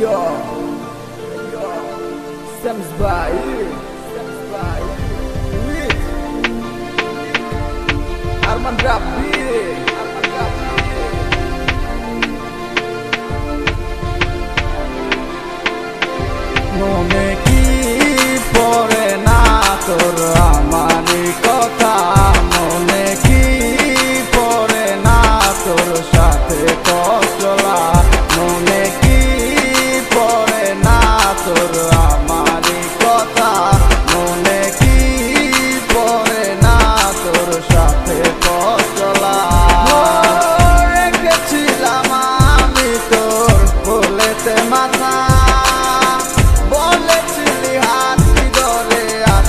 Yo, yo, sam zbair, sam zbair Lit. Arman Rabi Arman Rabi Nome ki pore na toro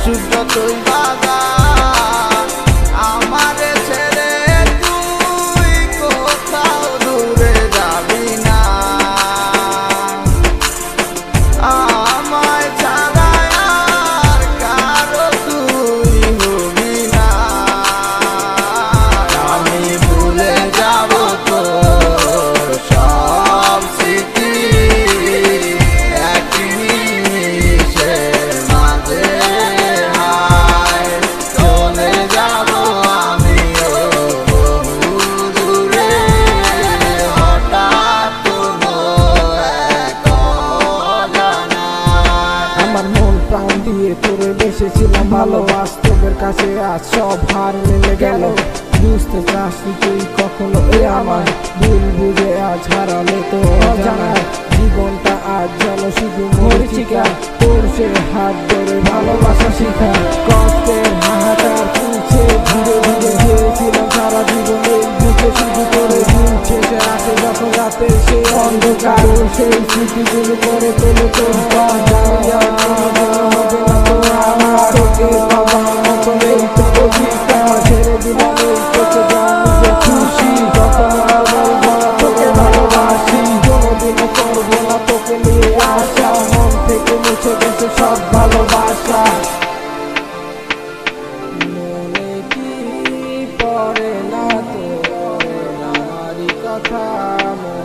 Subiu, eu tô embaixo প্রাণ দিয়ে তোরে বেসেছিলাম ভালো তোদের কাছে। আজ সব হার মেলে গেল। বুঝতে চাস তুই কখনো এ আমার ভুল বুঝে আজ হারালে তো অজানায় জীবনটা আজ যেন শুধু মরিচিকা। তোর সে হাত ধরে ভালোবাসা শিখা। কষ্টের রাতে সে অন্ধকার সেই স্মৃতিগুলো করে তোলে তোর আমার পাবো time.